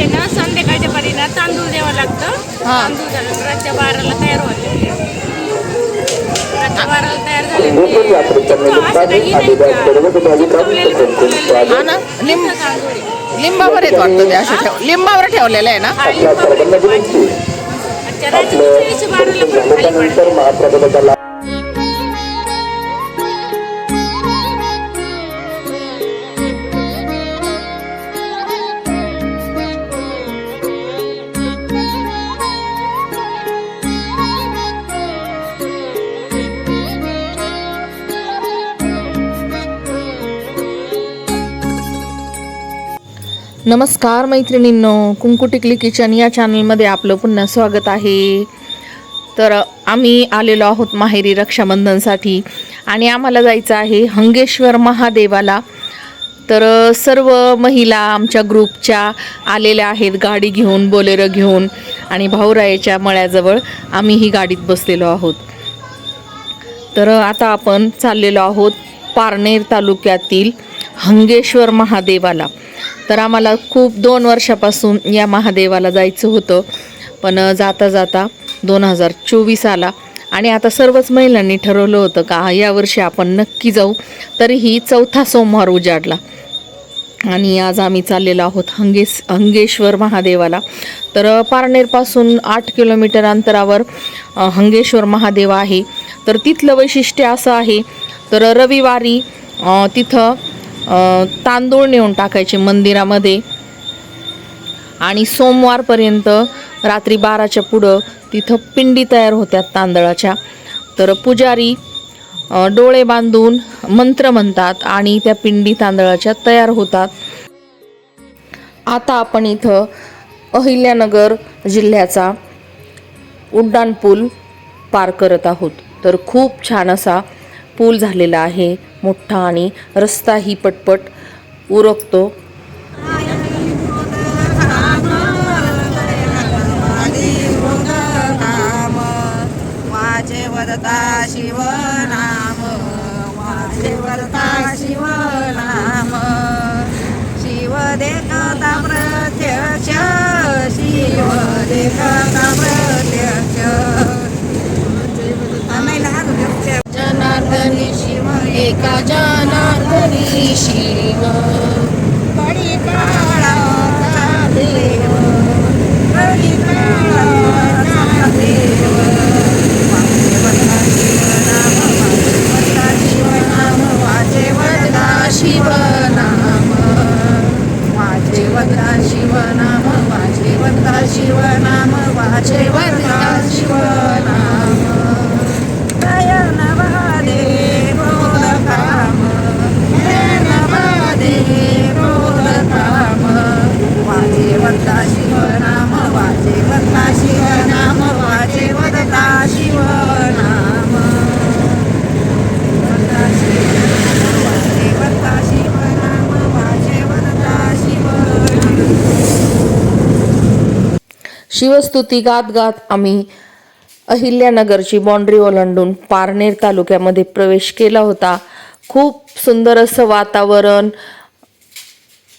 आहे ना संध्याकाळच्या परीला तांदूळ द्यावं लागतं. हा. तांदूळ रातच्या बाराला तयार व्हायला रातच्या बाराला तयार झाले गोकुळ यात्रेच्या निमित्ताने आलेल्या सर्व पदाधिकारी सगळ्यांचे स्वागत हा ना? लिंब लिंबावर येत वाटतं ते असे ठेव लिंबावर ठेवलेलं आहे ना? बाराला पण खाली पडतं. झाल्यानंतर नमस्कार मैत्रिणींनो कुंकुटिकली किचन या चॅनलमध्ये आपलं पुन्हा स्वागत आहे. तर आम्ही आलेलो आहोत माहेरी रक्षाबंधनसाठी आणि आम्हाला जायचं आहे हंगेश्वर महादेवाला. तर सर्व महिला आमच्या ग्रुपच्या आलेल्या आहेत गाडी घेऊन बोलेरो घेऊन आणि भाऊरायाच्या मळ्याजवळ आम्ही ही गाडीत बसलेलो आहोत. तर आता आपण चाललेलो आहोत पारनेर तालुक्यातील हंगेश्वर महादेवाला. तर आम्हाला खूप दोन वर्षापासून या महादेवाला जायचं होतं. पण जाता जाता दोन हजार चोवीस आला. आणि आता सर्वच महिलांनी ठरवलं होतं का यावर्षी आपण नक्की जाऊ. तरीही चौथा सोमवार उजाडला. आणि आज आम्ही चाललेलो आहोत हंगेस हंगेश्वर महादेवाला. तर पारनेरपासून आठ किलोमीटर अंतरावर हंगेश्वर महादेव आहे. तर तिथलं वैशिष्ट्य असं आहे तर रविवारी तिथं तांदूळ नेऊन टाकायचे मंदिरामध्ये. आणि सोमवारपर्यंत रात्री बाराच्या पुढं तिथं पिंडी तयार होत्या तांदळाच्या. तर पुजारी डोळे बांधून मंत्र म्हणतात आणि त्या पिंडी तांदळाच्या तयार होतात. आता आपण इथं अहिल्यानगर जिल्ह्याचा उड्डाण पूल पार करत आहोत. तर खूप छान असा पूल झालेला आहे. मोठा आणि रस्ताही पटपट उरकतो. माझे वदता नाम माझे शिव नाम शिव देखता प्रत्यक्ष शिव देखता प्रत्यक्ष जनार्दनी शिव एका जनार्दनी शिव कडी काळाचा देव कडी काळाचा देव माझे वरदा शिवनाम माझे वरदा शिवनाम माझे वरदा शिवनाम माझे वरदा शिवनाम नयन वादे बोलकाम नयन वादे बोलकाम माझे वरदा शिवनाम माझे वरदा शिवनाम माझे वरदा शिवनाम वरदा शिवनाम माझे वरदा शिवनाम माझे वरदा शिवनाम शिवस्तुती गात गात आम्ही अहिल्यानगरची बाँड्री ओलांडून पारनेर तालुक्यामध्ये प्रवेश केला होता. खूप सुंदर असं वातावरण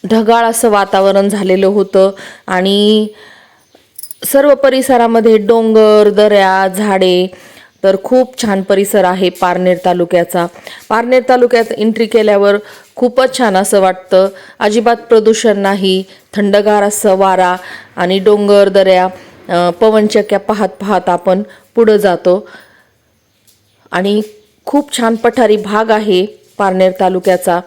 ढगाळ असं वातावरण झालेलं होतं आणि सर्व परिसरामध्ये डोंगर दऱ्या झाडे तर खूप छान परिसर आहे पारनेर तालुक्याचा. पारनेर तालुक्यात एंट्री केल्यावर खूपच छान असं वाटतं. अजिबात प्रदूषण नाही थंडगार असं वारा आणि डोंगर दऱ्या पवनचक्क्या पाहत पाहत आपण पुढं जातो. आणि खूप छान पठारी भाग आहे पारनेर तालुक्याचा.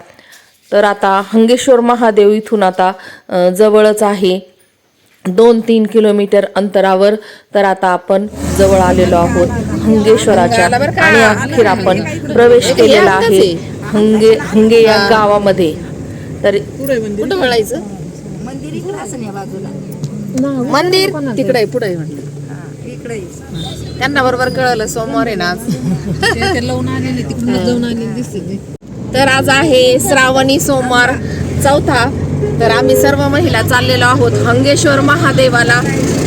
तर आता हंगेश्वर महादेव इथून आता जवळच आहे. दोन तीन किलोमीटर अंतरावर तर आता आपण जवळ आलेलो आहोत हंगेश्वराच्या. आणि अखेर आपण प्रवेश केलेला आहे हंगे हंगे या गावामध्ये. तर कुठं वळायचं मंदिर तिकडे आहे पुढे हा, इकडे त्यांना बरोबर कळलं सोमवार आहे ना आज. तर आज आहे श्रावणी सोमवार चौथा. तर आम्ही सर्व महिला चाललेलो आहोत हंगेश्वर महादेवाला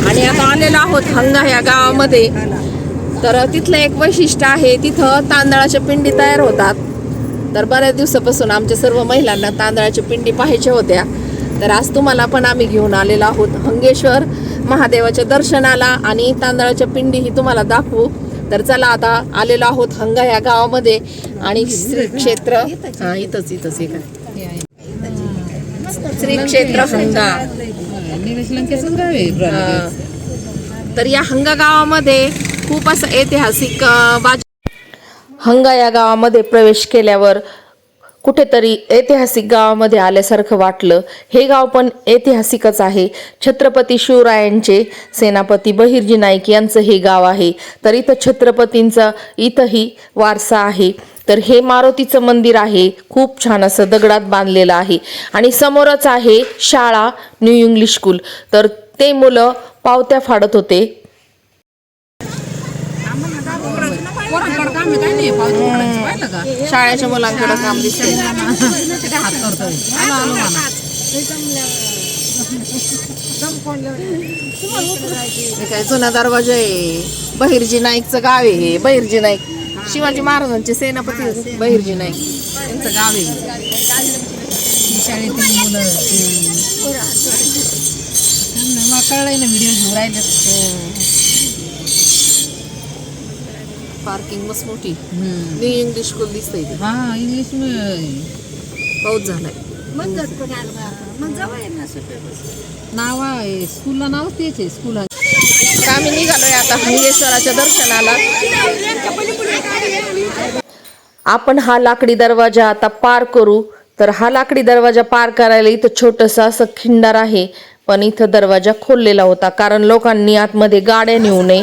आणि आता आलेलो आहोत हंगा या गावामध्ये. तर तिथलं एक वैशिष्ट्य आहे तिथं तांदळाच्या पिंडी तयार होतात. तर बऱ्याच दिवसापासून आमच्या सर्व महिलांना तांदळाच्या पिंडी पाहायच्या होत्या. तर आज तुम्हाला पण आम्ही घेऊन आलेलो आहोत हंगेश्वर महादेवाच्या दर्शनाला आणि तांदळाच्या पिंडीही तुम्हाला दाखवू. तर चला आता आलेलो आहोत हंगा या गावामध्ये आणि श्री क्षेत्र. हां इथंच इथंच हे काय श्री क्षेत्र हंगा. तर या हंगा गावामध्ये खूप असं ऐतिहासिक हंगा या गावामध्ये प्रवेश केल्यावर कुठेतरी ऐतिहासिक गावामध्ये आल्यासारखं वाटलं. हे गाव पण ऐतिहासिकच आहे. छत्रपती शिवरायांचे सेनापती बहिर्जी नाईक यांचं हे गाव आहे. तर इथं छत्रपतींचा इथंही वारसा आहे. तर हे मारुतीचं मंदिर आहे. खूप छान असं दगडात बांधलेलं आहे. आणि समोरच आहे शाळा न्यू इंग्लिश स्कूल तर ते मुलं पावत्या फाडत होते. शाळेच्या मुलांकडे काम दिसते जुना दरवाजा आहे. बहिर्जी नाईकचं गाव आहे बहिरजी बहिर्जी नाईक. शिवाजी महाराजांचे सेनापती बहिर्जी नाईक त्यांचं गाव आहे. कळलंय ना व्हिडिओ घेऊन राहिले पार्किंग मस्त मोठी. न्यू इंग्लिश स्कूल दिसतंय इथे. हा इंग्लिश पाऊस झालाय. मग जवळ आहे ना नाव आहे स्कूलला नाव तेच आहे स्कूल आम्ही निघालोय आता हंगेश्वराच्या दर्शनाला. आपण हा लाकडी दरवाजा आता पार करू. तर हा लाकडी दरवाजा पार करायला इथं छोटस असं खिंडार आहे. पण इथं दरवाजा खोललेला होता. कारण लोकांनी आतमध्ये गाड्या नेऊ नये.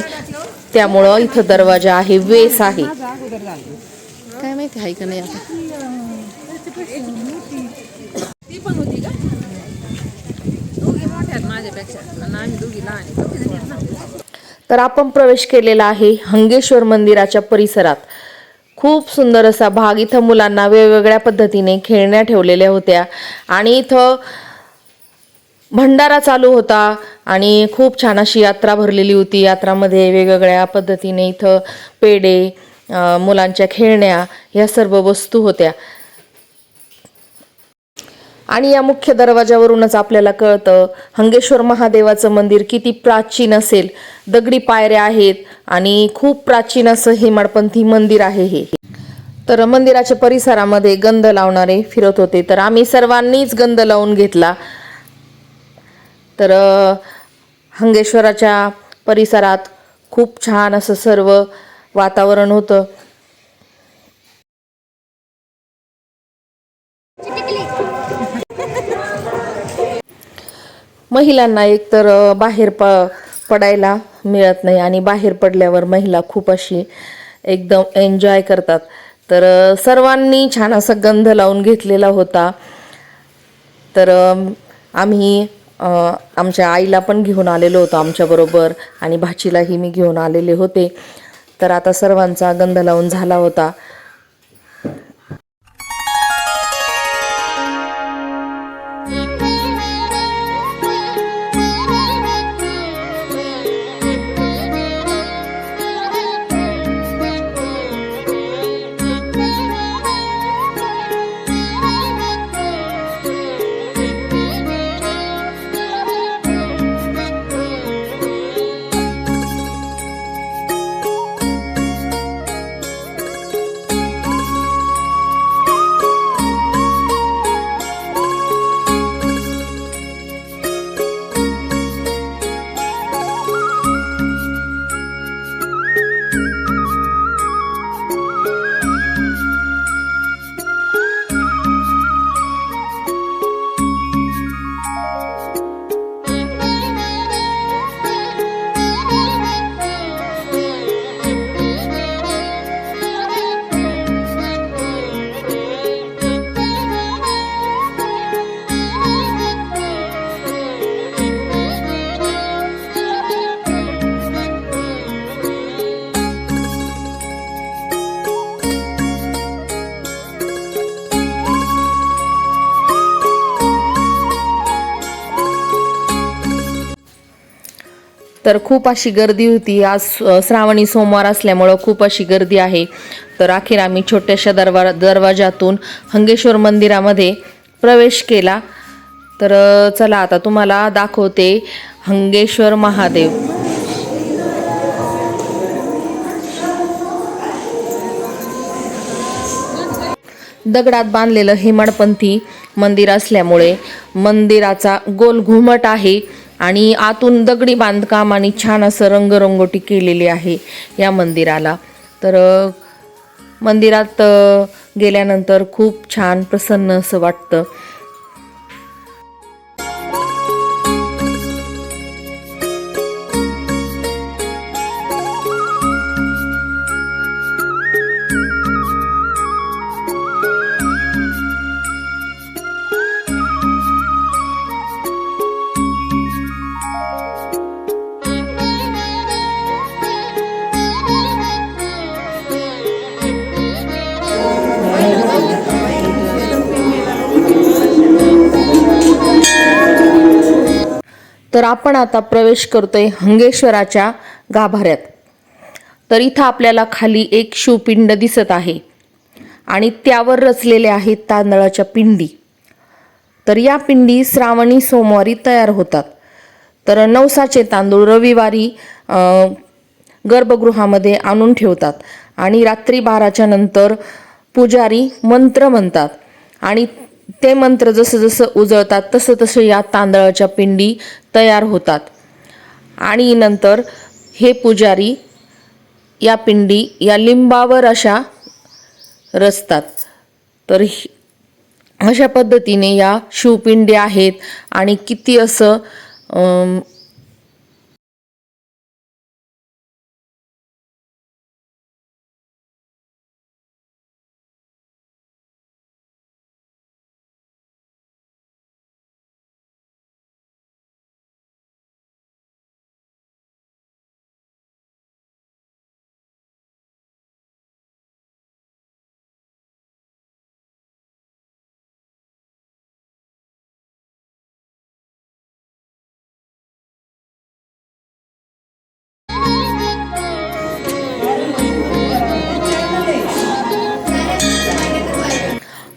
त्यामुळं इथं दरवाजा आहे वेस आहे. काय माहिती आहे का नाही आता? तर आपण प्रवेश केलेला आहे हंगेश्वर मंदिराच्या परिसरात. खूप सुंदर असा भाग. इथं मुलांना वेगवेगळ्या पद्धतीने खेळण्या ठेवलेल्या होत्या. आणि इथं भंडारा चालू होता. आणि खूप छान अशी यात्रा भरलेली होती. यात्रामध्ये वेगवेगळ्या पद्धतीने इथं पेढे मुलांच्या खेळण्या ह्या सर्व वस्तू होत्या. आणि या मुख्य दरवाजावरूनच आपल्याला कळतं हंगेश्वर महादेवाचं मंदिर किती प्राचीन असेल. दगडी पायऱ्या आहेत आणि खूप प्राचीन असं हेमाडपंथी मंदिर आहे हे. तर मंदिराच्या परिसरामध्ये गंध लावणारे फिरत होते. तर आम्ही सर्वांनीच गंध लावून घेतला. तर हंगेश्वराच्या परिसरात खूप छान असं सर्व वातावरण होतं. महिलांना एकतर बाहेर प पडायला मिळत नाही आणि बाहेर पडल्यावर महिला खूप अशी एकदम एन्जॉय करतात. तर सर्वांनी छान असा गंध लावून घेतलेला होता. तर आम्ही आमच्या आईला पण घेऊन आलेलो होतो आमच्याबरोबर आणि भाचीलाही मी घेऊन आलेले होते. तर आता सर्वांचा गंध लावून झाला होता. तर खूप अशी गर्दी होती. आज श्रावणी सोमवार असल्यामुळं खूप अशी गर्दी आहे. तर अखेर आम्ही छोट्याशा दरवा दरवाजातून हंगेश्वर मंदिरामध्ये प्रवेश केला. तर चला आता तुम्हाला दाखवते हंगेश्वर महादेव. दगडात बांधलेलं हेमाडपंथी मंदिर असल्यामुळे मंदिराचा गोल घुमट आहे. आणि आतून दगडी बांधकाम आणि छान असं रंगरंगोटी केलेली आहे या मंदिराला. तर मंदिरात गेल्यानंतर खूप छान प्रसन्न असं वाटतं. आपण आता प्रवेश करतोय हंगेश्वराच्या गाभाऱ्यात. तर इथं आपल्याला खाली एक शिवपिंड दिसत आहे आणि त्यावर रचलेले आहेत तांदळाच्या पिंडी. तर या पिंडी श्रावणी सोमवारी तयार होतात. तर नवसाचे तांदूळ रविवारी गर्भगृहामध्ये आणून ठेवतात आणि रात्री बाराच्या नंतर पुजारी मंत्र म्हणतात. आणि ते मंत्र जसं जसं उजळतात तसं तसं या तांदळाच्या पिंडी तयार होतात. आणि नंतर हे पुजारी या पिंडी या लिंबावर अशा रचतात. तर अशा पद्धतीने या शिवपिंडी आहेत आणि किती असं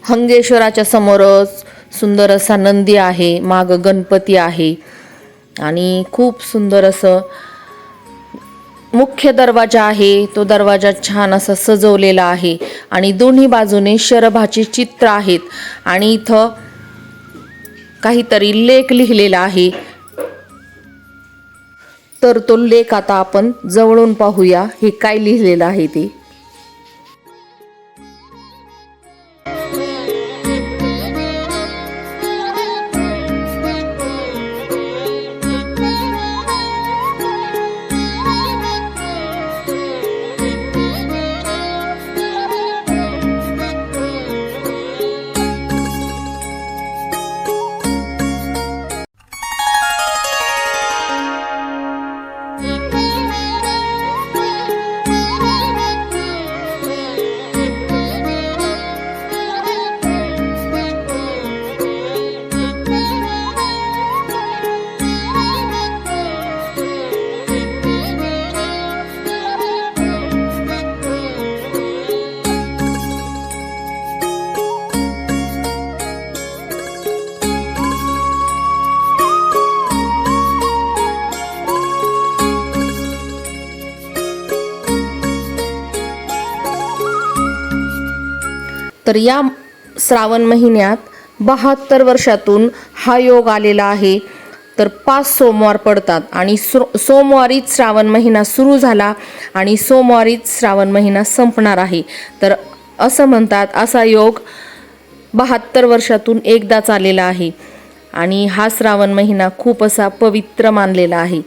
हंगेश्वराच्या समोरच सुंदर असा नंदी आहे माग गणपती आहे. आणि खूप सुंदर असं मुख्य दरवाजा आहे तो दरवाजा छान असा सजवलेला आहे. आणि दोन्ही बाजूने शरभाचे चित्र आहेत. आणि इथं काहीतरी लेख लिहिलेला आहे. तर तो लेख आता आपण जवळून पाहूया हे काय लिहिलेलं आहे ते. तर या श्रावण महिन्यात बहात्तर वर्षातून हा योग आलेला आहे. तर पाच सोमवार पडतात आणि सो सोमवारीच श्रावण महिना सुरू झाला आणि सोमवारीच श्रावण महिना संपणार आहे. तर असं म्हणतात असा योग बहात्तर वर्षातून एकदाच आलेला आहे आणि हा श्रावण महिना खूप असा पवित्र मानलेला आहे.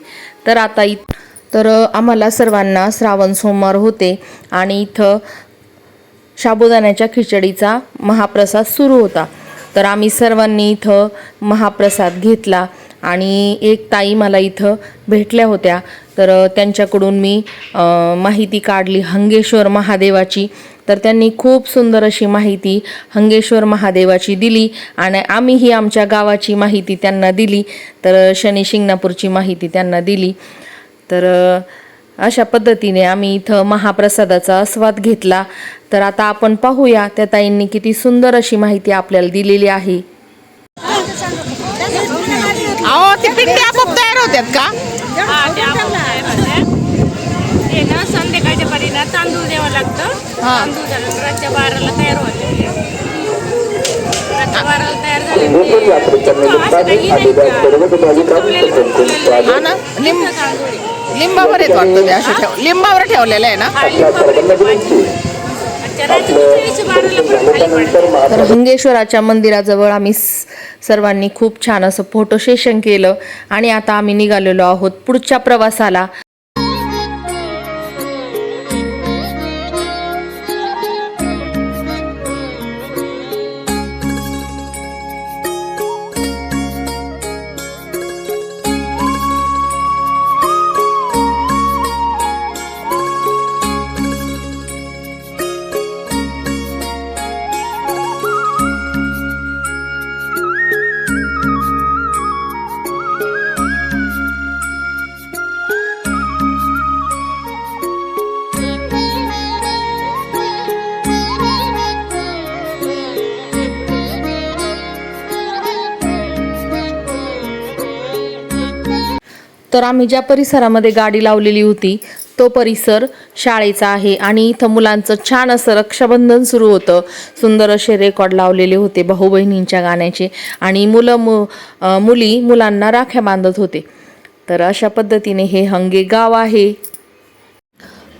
तर आता इत तर आम्हाला सर्वांना श्रावण सोमवार होते आणि इथं साबुदाण्याच्या खिचडीचा महाप्रसाद सुरू होता. तर आम्ही सर्वांनी इथं महाप्रसाद घेतला आणि एक ताई मला इथं भेटल्या होत्या. तर त्यांच्याकडून मी माहिती काढली हंगेश्वर महादेवाची. तर त्यांनी खूप सुंदर अशी माहिती हंगेश्वर महादेवाची दिली आणि आम्हीही आमच्या गावाची माहिती त्यांना दिली. तर शनी शिंगणापूरची माहिती त्यांना दिली. तर अशा पद्धतीने आम्ही इथं महाप्रसादाचा आस्वाद घेतला. तर आता आपण पाहूया त्या ताईंनी किती सुंदर अशी माहिती आपल्याला दिलेली आहे. अहो ते पिंडी आपोआप तयार होत्यात का? हा ते आपण तयार होते. ते ना संध्याकाळच्या परीला तांदूळ द्यावं लागतं. हा. तांदूळ झालं रातच्या बाराला तयार होते हा ना लिंब. लिंबावर येत वाटतं ते असं ठेव लिंबावर ठेवलेलं आहे ना हा, तर हंगेश्वराच्या मंदिराजवळ आम्ही स- सर्वांनी खूप छान असं फोटो सेशन केलं आणि आता आम्ही निघालेलो आहोत पुढच्या प्रवासाला तर आम्ही ज्या परिसरामध्ये गाडी लावलेली होती तो परिसर शाळेचा आहे आणि इथं मुलांचं छान असं रक्षाबंधन सुरू होतं. सुंदर असे रेकॉर्ड लावलेले होते भाऊ बहिणींच्या गाण्याचे आणि मुलं मु मुली मुलांना राख्या बांधत होते. तर अशा पद्धतीने हे हंगे गाव आहे.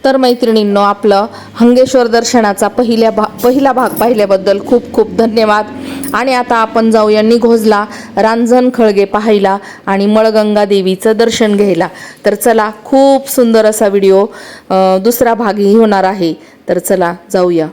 तर मैत्रिणींनो आपलं हंगेश्वर दर्शनाचा पहिल्या भा पहिला भाग पाहिल्याबद्दल खूप खूप धन्यवाद. आणि आता आपण जाऊया निघोजला रांजण खळगे पाहायला आणि मळगंगा देवीचं दर्शन घ्यायला. तर चला खूप सुंदर असा व्हिडिओ दुसरा भागही होणार आहे. तर चला जाऊया.